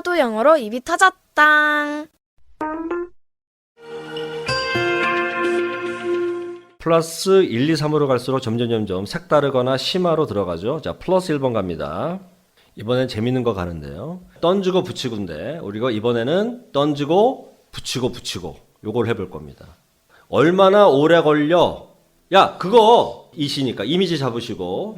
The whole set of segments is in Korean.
파도 영어로 입이 터졌당. 플러스 1, 2, 3으로 갈수록 점점 점점 색다르거나 심화로 들어가죠. 자, 플러스 1번 갑니다. 이번엔 재밌는 거 가는데요. 던지고 붙이고인데 우리가 이번에는 던지고 붙이고 붙이고 요걸 해볼 겁니다. 얼마나 오래 걸려? 야, 그거 이시니까 이미지 잡으시고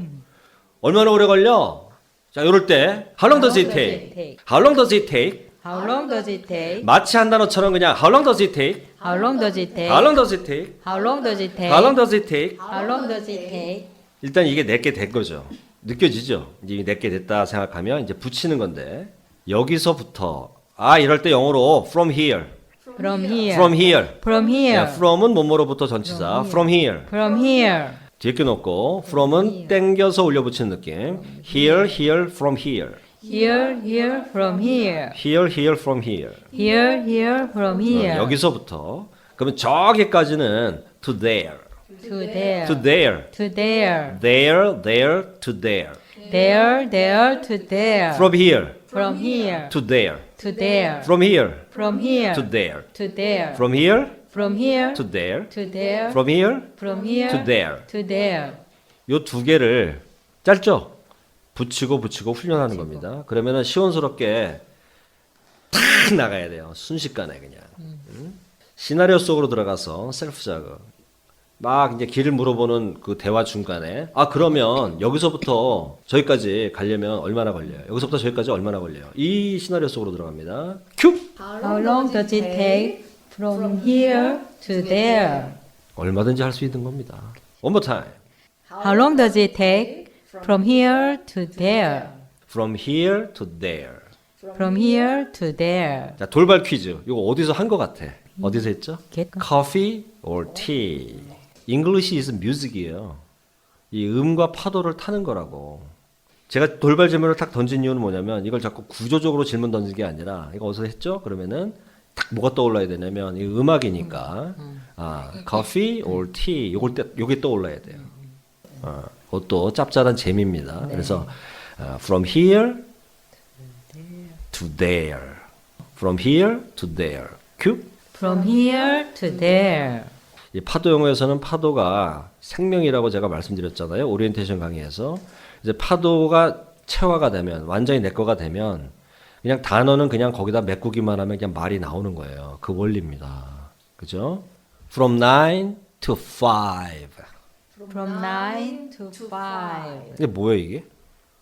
얼마나 오래 걸려? 자, 요럴 때 How long does it take? How long does it take? How long does it take? 마치 한 단어처럼 그냥 How long does it take? How long does it take? How long does it take? How long does it take? How long does it take? How long does it take? 일단 이게 내게 된 거죠. 느껴지죠? 이제 내게 됐다 생각하면 이제 붙이는 건데 여기서부터 아 이럴 때 영어로 from here, From here. from here. From here. 네, from은 뭐뭐로부터 전치사 from here. From here. 뒤에 껴놓고 from은 땡겨서 올려 붙이는 느낌. here, here, from here. Here, here, from here. here, here, from here. Here, here, from here. 어, 여기서부터 그러면 저기까지는 to there, To there. to there, To there. there, there, to there. There, there, to there. from here From here. to there. To there. from here From here. to there. To there. from here From here. to there. To there. from here From here. to there. To there. 요 두 개를 짧죠? 붙이고 붙이고 훈련하는 겁니다. 그러면은 시원스럽게 탁 나가야 돼요. 순식간에 그냥. 음? 시나리오 속으로 들어가서 셀프 자극. 막 이제 길을 물어보는 그 대화 중간에 아 그러면 여기서부터 저기까지 가려면 얼마나 걸려요? 여기서부터 저기까지 얼마나 걸려요? 이 시나리오 속으로 들어갑니다. 큐! How long does it take from here to there? 얼마든지 할 수 있는 겁니다. One more time. How long does it take from here to there? From here to there. From here to there. 자, 돌발 퀴즈. 이거 어디서 한 것 같아? 어디서 했죠? Get Coffee or tea? English is music이에요. 이 음과 파도를 타는 거라고. 제가 돌발 질문을 탁 던진 이유는 뭐냐면 이걸 자꾸 구조적으로 질문 던진 게 아니라 이거 어디서 했죠? 그러면은 딱 뭐가 떠올라야 되냐면 이 음악이니까 아 coffee or tea 요걸 때 요게 떠올라야 돼요. 아, 그것도 짭짤한 재미입니다. 그래서 아, from here to there, from here to there. 큐. from here to there. 이 파도 영어에서는 파도가 생명이라고 제가 말씀드렸잖아요. 오리엔테이션 강의에서 이제 파도가 체화가 되면 완전히 내 거가 되면 그냥 단어는 그냥 거기다 메꾸기만 하면 그냥 말이 나오는 거예요. 그 원리입니다. 그죠? From 9 to 5. From 9 to 5. 이게 뭐예요, 이게?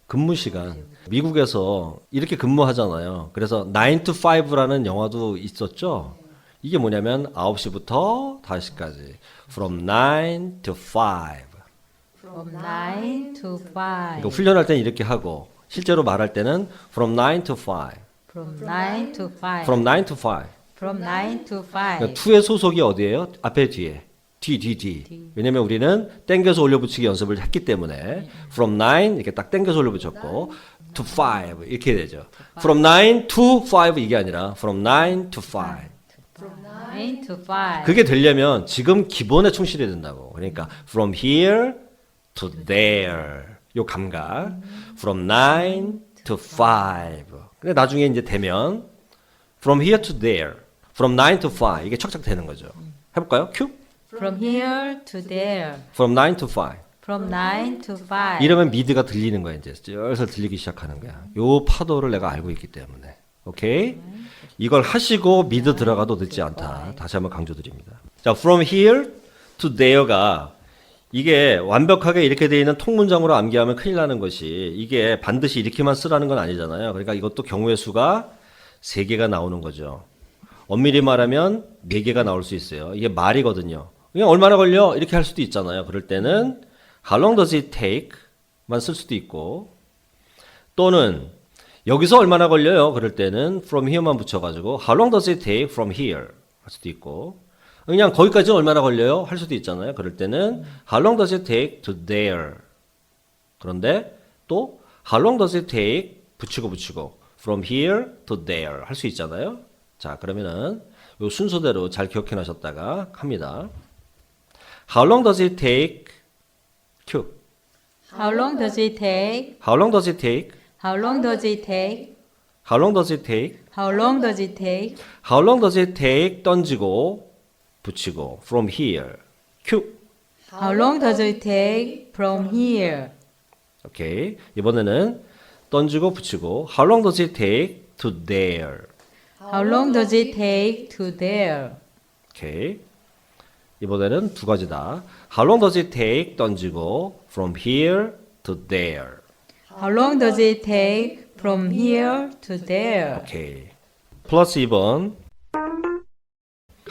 근무 시간. 미국에서 이렇게 근무하잖아요. 그래서 9 to 5라는 영화도 있었죠. 이게 뭐냐면 9시부터 5시까지. From 9 to 5. From 9 to 5. 그러니까 훈련할 때는 이렇게 하고 실제로 말할 때는 from 9 to 5. From 9 to 5. from 9 to 5. From 9 to 5. 그러니까 2의 소속이 어디예요? 앞에 뒤에. 뒤, 뒤, 뒤. 왜냐면 우리는 땡겨서 올려붙이기 연습을 했기 때문에 from 9 이렇게 딱 땡겨서 올려붙였고 to 5 이렇게 되죠. from 9 to 5 이게 아니라 from 9 to 5. 9 to 5. 그게 되려면 지금 기본에 충실해야 된다고. 그러니까 from here to there. 요 감각. from 9 to 5. 근데 나중에 이제 되면 from here to there. from 9 to 5. 이게 척척 되는 거죠. 해볼까요? 큐. From here to there. from 9 to 5. From 9 to 5. 이러면 미드가 들리는 거야 이제 슬슬 들리기 시작하는 거야. 요 파도를 내가 알고 있기 때문에. 오케이? 이걸 하시고 미드 들어가도 늦지 않다. 다시 한번 강조드립니다. 자, from here to there가 이게 완벽하게 이렇게 되어 있는 통문장으로 암기하면 큰일 나는 것이 이게 반드시 이렇게만 쓰라는 건 아니잖아요. 그러니까 이것도 경우의 수가 세개가 나오는 거죠. 엄밀히 말하면 네개가 나올 수 있어요. 이게 말이거든요. 그냥 얼마나 걸려? 이렇게 할 수도 있잖아요. 그럴 때는 how long does it take? 만 쓸 수도 있고 또는 여기서 얼마나 걸려요? 그럴 때는 from here만 붙여가지고 how long does it take from here? 할 수도 있고 그냥 거기까지 얼마나 걸려요? 할 수도 있잖아요. 그럴 때는 how long does it take to there? 그런데 또 how long does it take? 붙이고 붙이고 from here to there 할 수 있잖아요. 자 그러면은 요 순서대로 잘 기억해 놔셨다가 합니다. How long does it take? 큐. How long does it take? How long does it take? How long does it take? How long does it take? How long does it take? How long does it take? 던지고 붙이고 from here. 큐. How long does it take from here? 오케이. 이번에는 던지고 붙이고 How long does it take to there? How long does it take to there? 오케이. 이번에는 두 가지다. How long does it take? 던지고 from here to there. How long does it take from here to there? 오케이. 플러스 2번.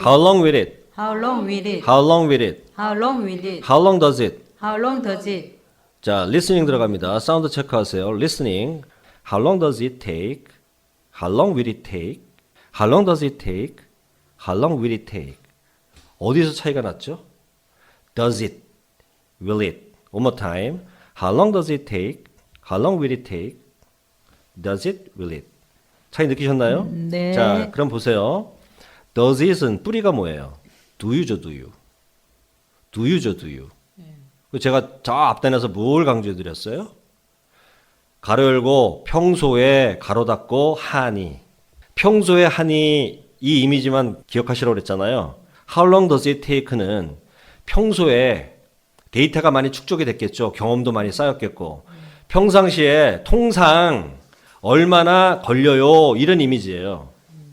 How long will it? How long will it? How long will it? How long will it? How long does it? How long does it? 자, listening 들어갑니다. 사운드 체크하세요. listening. How long does it take? How long will it take? How long does it take? How long will it take? 어디서 차이가 났죠? Does it? Will it? One more time. How long does it take? How long will it take? Does it? Will it? 차이 느끼셨나요? 네. 자, 그럼 보세요. Does it은 뿌리가 뭐예요? Do you죠, do you. Do you죠, do you. 그 제가 저 앞단에서 뭘 강조해 드렸어요? 가로 열고 평소에 가로 닫고 하니. 평소에 하니 이 이미지만 기억하시라고 그랬잖아요. How long does it take는 평소에 데이터가 많이 축적이 됐겠죠. 경험도 많이 쌓였겠고. 평상시에 통상 얼마나 걸려요? 이런 이미지예요.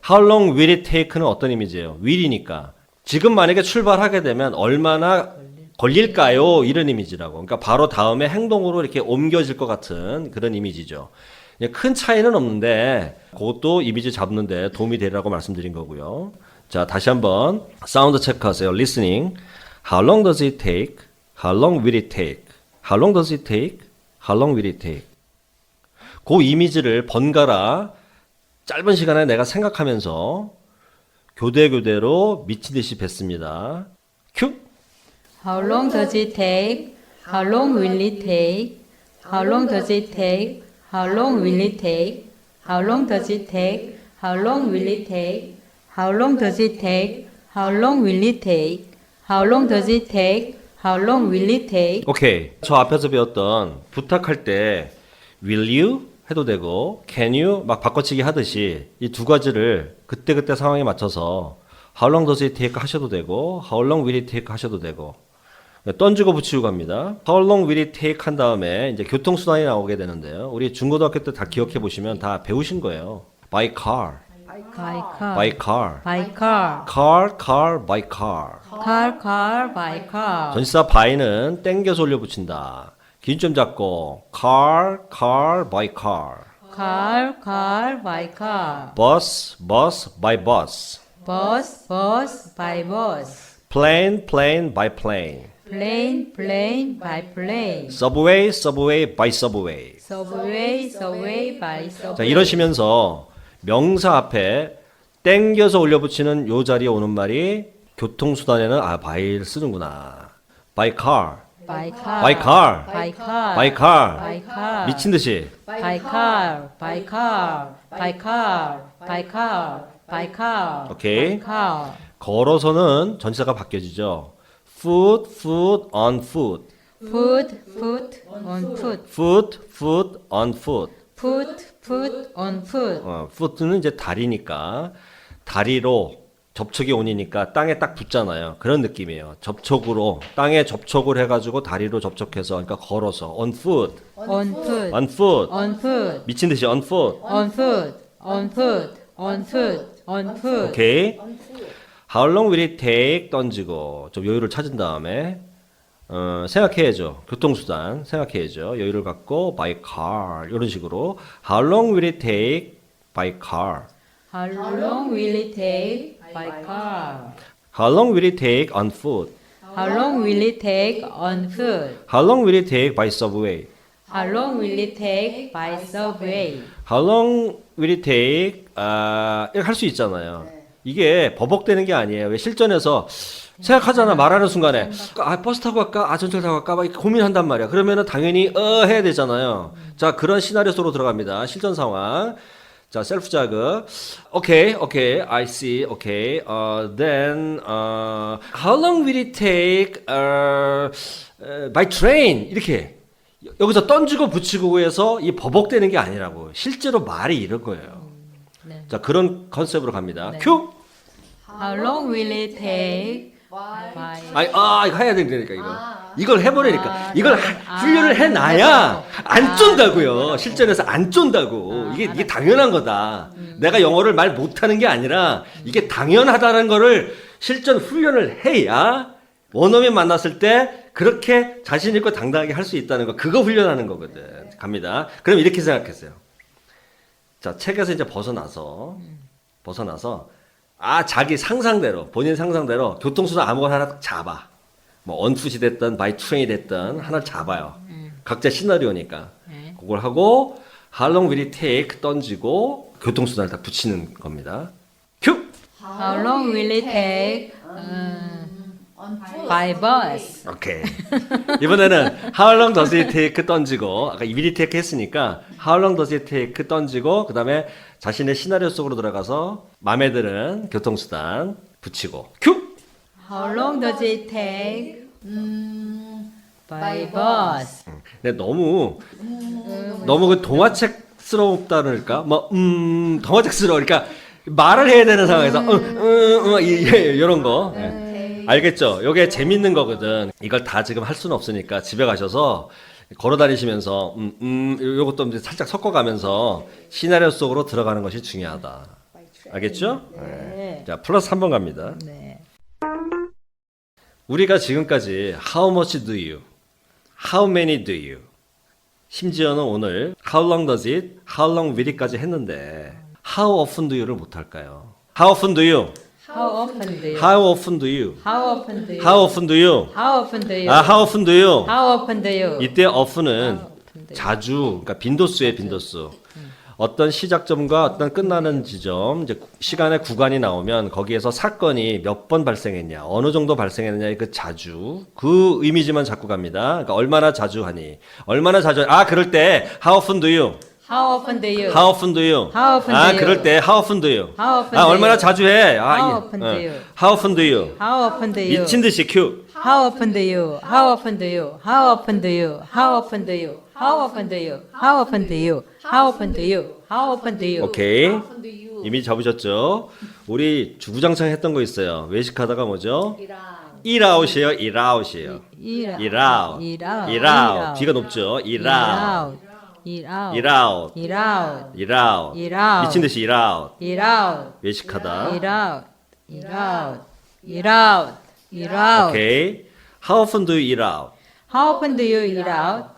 How long will it take는 어떤 이미지예요? will이니까. 지금 만약에 출발하게 되면 얼마나 걸릴까요? 이런 이미지라고. 그러니까 바로 다음에 행동으로 이렇게 옮겨질 것 같은 그런 이미지죠. 예, 큰 차이는 없는데 그것도 이미지 잡는데 도움이 되리라고 말씀드린 거고요. 자, 다시 한번 사운드 체크하세요. listening. How long does it take? How long will it take? How long does it take? How long will it take? 그 이미지를 번갈아 짧은 시간에 내가 생각하면서 교대 교대로 미친 듯이 뱉습니다. 큐. How long does it take? How long will it take? How long does it take? How long will it take? How long does it take? How long will it take? How long does it take? How long will it take? How long does it take? How long will it take? 오케이. 저 앞에서 배웠던 부탁할 때 will you 해도 되고 can you 막 바꿔치기 하듯이 이 두 가지를 그때그때 상황에 맞춰서 how long does it take 하셔도 되고 how long will it take 하셔도 되고 던지고 붙이고 갑니다. how long will it take 한 다음에 이제 교통수단이 나오게 되는데요. 우리 중고등학교 때 다 기억해 보시면 다 배우신 거예요. by car, By car. by car, By car. car, car, by car. Car, car, by car. 전치사 by는 땡겨서 올려 붙인다. 기준점 잡고 car, car, by car. Car, car, by car. bus, bus, by bus. Bus, bus, by bus. plane, plane, by plane. Plane, plane, by plane. subway, subway, by subway. Subway, subway, by subway. 자, 이러시면서 명사 앞에 땡겨서 올려 붙이는 요 자리에 오는 말이 교통수단에는 아, by를 쓰는구나. by car, By car. by car, By car. by car. By car. 미친 듯이. By car. By car. By car. By car. By car. 오케이. By car. 걸어서는 전치사가 바뀌어지죠. foot, foot, on foot. Foot, foot, on foot. foot, foot, on foot. Foot, foot, on foot. 어, foot는 이제 다리니까 다리로 접촉이 온이니까 땅에 딱 붙잖아요. 그런 느낌이에요. 접촉으로 땅에 접촉을 해가지고 다리로 접촉해서 그러니까 걸어서 on foot, On foot. on foot. On foot. 미친 듯이 on foot. On foot. On foot. On foot. On foot. 오케이. How long will it take? 던지고 좀 여유를 찾은 다음에 어, 생각해야죠. 교통수단 생각해야죠. 여유를 갖고 by car 이런 식으로 How long will it take by car? How long will it take by car? How long will it take on foot? How long will it take on foot? How long will it take by subway? How long will it take by subway? How long will it take? 아, 이렇게 할 수 있잖아요. 이게 버벅대는 게 아니에요. 왜 실전에서 생각하잖아 말하는 순간에 아 버스 타고 갈까 아 전철 타고 갈까 막 이렇게 고민한단 말이야. 그러면은 당연히 어 해야 되잖아요. 자 그런 시나리오 속으로 들어갑니다. 실전 상황. 자 셀프 자극. 오케이 오케이 I see 오케이. 어 then 어 how long will it take uh, uh, by train 이렇게 여기서 던지고 붙이고 해서 이 버벅대는 게 아니라고 실제로 말이 이런 거예요. 네. 자 그런 컨셉으로 갑니다. 네. 큐. How long will it take? By 아니 아 이거 해야 되니까 이거 이걸 해버리니까 아, 이걸 네. 하- 아, 훈련을 해놔야 네. 안 아, 쫀다고요. 네. 실전에서 안 쫀다고 아, 이게 이게 알았어요. 당연한 거다. 음. 내가 영어를 말 못하는 게 아니라 이게 당연하다는 거를 실전 훈련을 해야 원어민 만났을 때 그렇게 자신 있고 당당하게 할 수 있다는 거 그거 훈련하는 거거든. 갑니다. 그럼 이렇게 생각했어요. 자 책에서 이제 벗어나서 벗어나서 아 자기 상상대로 본인 상상대로 교통수단 아무거나 하나 잡아. 뭐 언풋이 됐든 바이 트레인이 됐든 하나를 잡아요. 각자 시나리오니까. 네. 그걸 하고 how long will it take 던지고 교통수단을 다 붙이는 겁니다. 큐! How long will it take? 음, by bus. 오케이 이번에는 how long does it take 던지고 아까 will it take 했으니까 how long does it take 던지고 그 다음에 자신의 시나리오 속으로 들어가서 마음에 드는 교통수단 붙이고 큐 How long does it take? by bus. 근데 너무 너무 그 동화책스럽다랄까? 뭐 음 동화책스러워. 그러니까 말을 해야 되는 상황에서 음음 이런 거 예. 알겠죠? 요게 재밌는 거거든. 이걸 다 지금 할 수는 없으니까 집에 가셔서 걸어 다니시면서 음 음 요것도 이제 살짝 섞어 가면서 시나리오 속으로 들어가는 것이 중요하다. 알겠죠? 네. 자 플러스 3번 갑니다. 네. 우리가 지금까지 how much do you, how many do you, 심지어는 오늘 how long does it, how long will it까지 했는데 how often do you를 못 할까요? How often do you? How often do you? How often do you? How often do you? How often do you? How often do you? 아, how often do you? How often do you? 이때 often은? 자주, 그러니까 빈도수의 빈도수. 어떤 시작점과 어떤 끝나는 지점, 이제 시간의 구간이 나오면 거기에서 사건이 몇 번 발생했냐, 어느 정도 발생했느냐의 그 자주, 그 이미지만 자꾸 갑니다. 그러니까 얼마나 자주 하니, 얼마나 자주, 아, 그럴 때, how often do you? How often do you? How often do you? How often 아, do you? 그럴 때, how often do you? How often 아, do 얼마나 you? 자주 해? 아, How 이- often 어. do you? How often do you? How often do you? 미친 듯이 큐. How often do you? How often do you? How often do you? How often do you? How often do you? How often do you? How often do you? How often do you? 오케이. 이미 잡으셨죠? 우리 주구장창 했던 거 있어요. 외식하다가 뭐죠? 일아웃이에요. 일아웃이에요. 일아웃. Out. 일아웃. 뒤가 높죠? 일아웃. Out. Eat out. 일아웃. Eat out. 일아웃. Eat out. 미친 듯이 일아웃. Eat out. 외식하다. Eat out. Eat out. Eat out. Eat out. 오케이. How often do you eat out? How often do you eat out?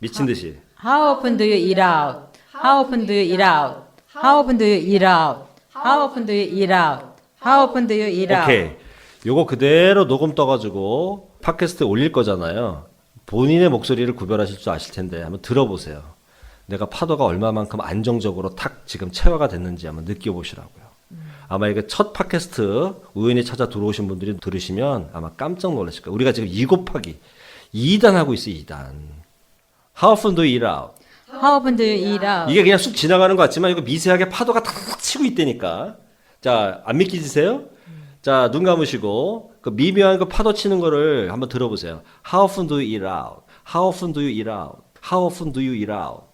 미친 듯이. How often do you eat out? How often do you eat out? How often do you eat out? How often do you eat out? How often do you eat out? 오케이. 요거 그대로 녹음 떠가지고 팟캐스트에 올릴 거잖아요. 본인의 목소리를 구별하실 줄 아실 텐데 한번 들어보세요. 내가 파도가 얼마만큼 안정적으로 탁 지금 체화가 됐는지 한번 느껴보시라고요. 아마 이게 첫 팟캐스트 우연히 찾아 들어오신 분들이 들으시면 아마 깜짝 놀라실 거예요. 우리가 지금 2 곱하기 2단 하고 있어요. 2단. How often do you eat out? How often do you eat out? 이게 그냥 쑥 지나가는 것 같지만 이거 미세하게 파도가 탁 치고 있다니까. 자, 안 믿기세요? 자, 눈 감으시고 그 미묘한 그 파도 치는 거를 한번 들어보세요. How often do you eat out? How often do you eat out? How often do you eat out?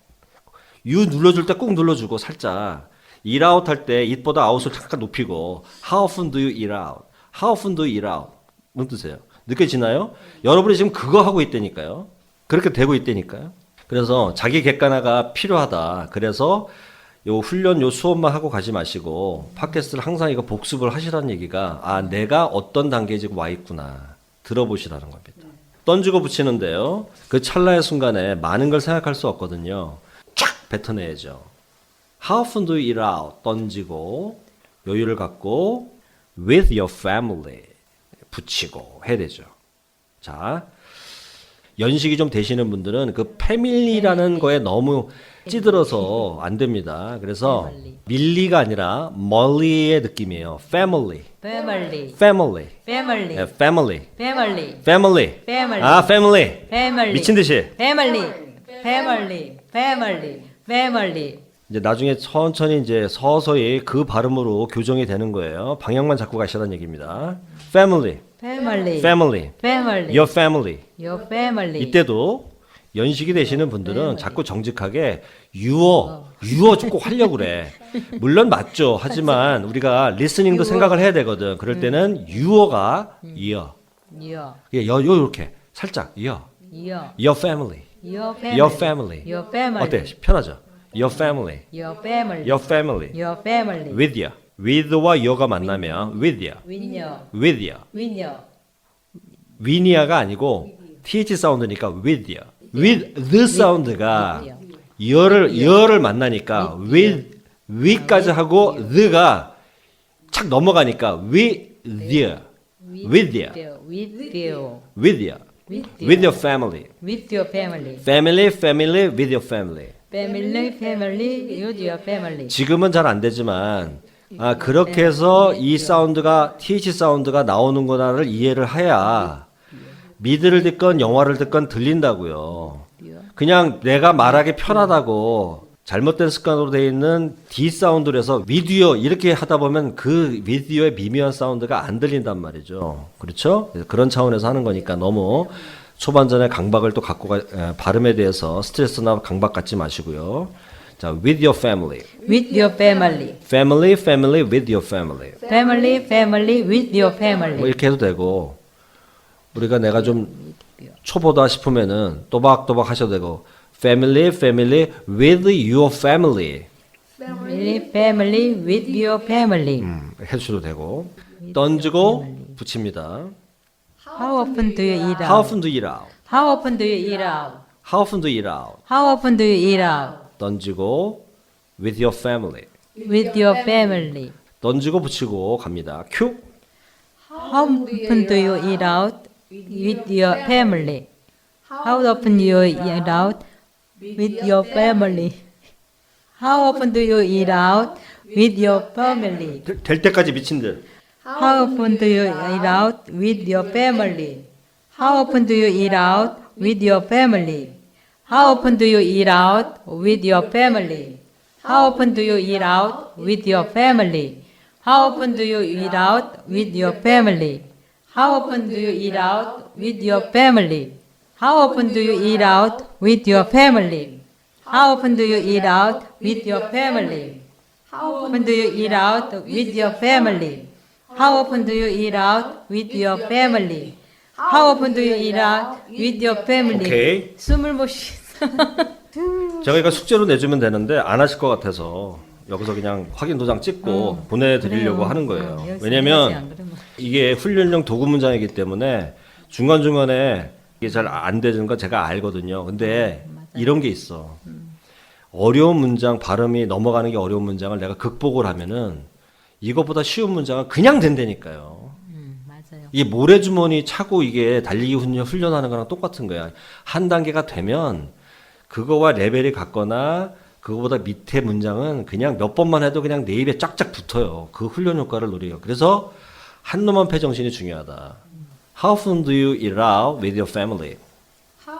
U 눌러줄 때 꾹 눌러주고 살짝 eat out 할 때 it보다 out을 잠깐 높이고 How often do you eat out? How often do you eat out? 뭔 뜻이에요? 느껴지나요? 여러분이 지금 그거 하고 있다니까요. 그렇게 되고 있다니까요. 그래서 자기 객관화가 필요하다. 그래서 요 훈련 요 수업만 하고 가지 마시고 팟캐스트를 항상 이거 복습을 하시라는 얘기가 아 내가 어떤 단계에 지금 와 있구나 들어보시라는 겁니다. 던지고 붙이는데요. 그 찰나의 순간에 많은 걸 생각할 수 없거든요. 쫙 뱉어내야죠. How often do you eat out? 던지고 여유를 갖고 with your family 붙이고 해야 되죠. 자, 연식이 좀 되시는 분들은 그 패밀리라는 거에 너무 찌들어서 안 됩니다. 그래서 밀리가 아니라 멀리의 느낌이에요. family, Family. family, Family. 예, family, Family. family. Family. 아, family. Family. 미친 듯이. Family. Family. Family. Family. 이제 나중에 천천히 이제 서서히 그 발음으로 교정이 되는 거예요. 방향만 잡고 가시라는 얘기입니다. family, Family. family, Family. your family. Your family. 이때도 연식이 되시는 분들은 자꾸 정직하게 유어, 유어 좀 꼭 하려고 그래. 물론 맞죠. 하지만 우리가 리스닝도 생각을 해야 되거든. 그럴 때는 유어가 이어. Your. 예, 여, 요, 이렇게. 살짝, 이어. Your. Your family. Your family. Your family. Your family. 어때? 편하죠? Your family. Your family. Your family. Your family. With you. with와 you가 만나면 with you. With your. with you. With your. 위니아가 아니고 th 사운드니까 with you. with the 사운드가 열을 열을 만나니까 with we까지 하고 the가 착 넘어가니까 with you. with you. With you. with you. With with your family. With your family. family family with your family. Family, family, with your family. 지금은 잘 안 되지만 아 그렇게 해서 이 사운드가 th 사운드가 나오는 거나를 이해를 해야 미드를 듣건 영화를 듣건 들린다고요. 그냥 내가 말하기 편하다고 잘못된 습관으로 되어 있는 D 사운드로 해서 위디오 이렇게 하다 보면 그 위디오의 미묘한 사운드가 안 들린단 말이죠. 그렇죠? 그런 차원에서 하는 거니까 너무 초반전에 강박을 또 갖고 가, 에, 발음에 대해서 스트레스나 강박 갖지 마시고요. 자, with your family. With your family. family, family, with your family. Family, family, with your 뭐 family. 이렇게 해도 되고 우리가 내가 좀 초보다 싶으면은 또박또박 하셔도 되고 family, family, with your family Family, family, with your family. 음, 해주셔도 되고 던지고 붙입니다. How often do you eat How out? often do you eat out? How often do you eat out? How often do you eat out? How often do you eat out? 던지고 with your family. With your family. 던지고 붙이고 갑니다. 큐. How often do you eat out with your family? How often do you eat out with your family? How often do you eat out with your family? 될- 될 때까지 미친 듯. How often do you eat out with your family? How often do you eat out with your family? How often do you eat out with your family? How often do you eat out with your family? How often do you eat out with your family? How often do you eat out with your family? How often do you eat out with your family? How often do you eat out with your family? How often do you eat out with your family? How often do you eat out with your family? How often do you eat out with your family? 오케이. 숨을 못 쉬겠어. 제가 이거 숙제로 내주면 되는데 안 하실 것 같아서 여기서 그냥 확인 도장 찍고 보내드리려고 그래요. 하는 어, 거예요. 해야지, 왜냐면. 이게 훈련용 도구 문장이기 때문에 중간 중간에 이게 잘 안 되는 거 제가 알거든요. 근데 이런 게 있어. 어려운 문장 발음이 넘어가는 게 어려운 문장을 내가 극복을 하면은 이것보다 쉬운 문장은 그냥 된다니까요. 음, 맞아요. 이게 모래주머니 차고 이게 달리기 훈련, 훈련하는 거랑 똑같은 거야. 한 단계가 되면 그거와 레벨이 같거나 그거보다 밑에 문장은 그냥 몇 번만 해도 그냥 내 입에 쫙쫙 붙어요. 그 훈련 효과를 노려요. 그래서 한 놈만 패정신이 중요하다. How often do you eat out with your family?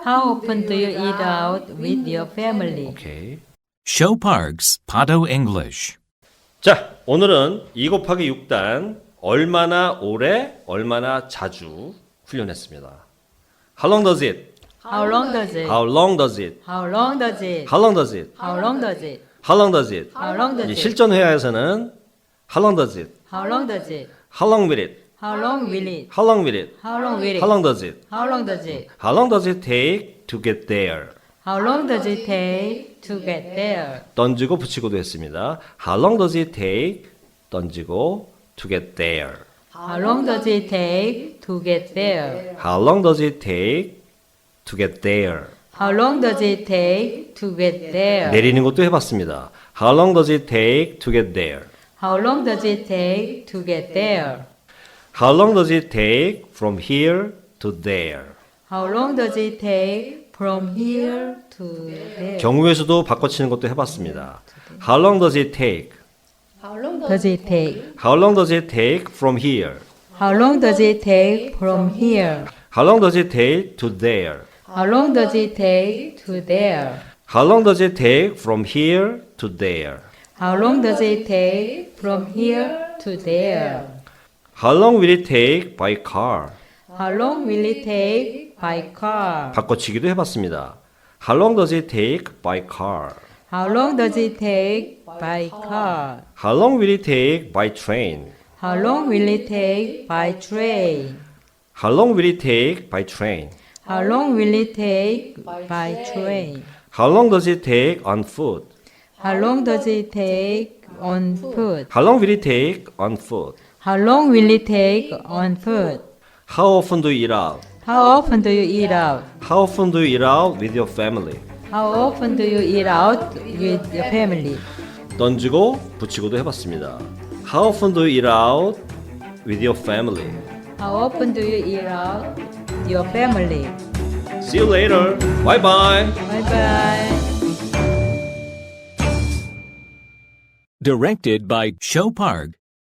How often do you eat out with your family? 오케이. Show Parks, Pato English. 자, 오늘은 2 곱하기 6단 얼마나 오래, 얼마나 자주 훈련했습니다. How long does it? How long does it? How long does it? How long does it? How long does it? How long does it? How long does it? How long does it? 실전 회화에서는 How long does it? How long does it? How long will it? How long will it? How long will it? How long will it? How long does it? How long does it? How long does it take to get there? How long does it take to get there? 던지고 붙이고도 했습니다. How long does it take? 던지고 to get there. How long does it take to get there? How long does it take to get there? How long does it take to get there? 내리는 것도 해봤습니다. How long does it take to get there? How long does it take to get there? How long does it take from here to there? How long does it take from here to there? 경우의 수도 바꿔치는 것도 해봤습니다. How long does it take? Does it take? How long does it take from here? How long does it take from here? How long does it take to there? How long does it take to there? How long does it take from here to there? How long does it take from here to there? How long will it take by car? How long will it take by car? 바꿔치기도 해봤습니다. How long does it take by car? How long does it take by car? How long will it take by train? How long will it take by train? How long will it take by train? How long will it take by train? How long does it take on foot? How long does it take on foot? How long will it take on foot? How long will it take on foot? How often do you eat out? How often do you eat out? How often do you eat out with your family? How often do you eat out with your family? 던지고 붙이고도 해봤습니다. How often do you eat out with your family? How often do you eat out with your family? See you later. Bye bye. Bye bye. Directed by Show Park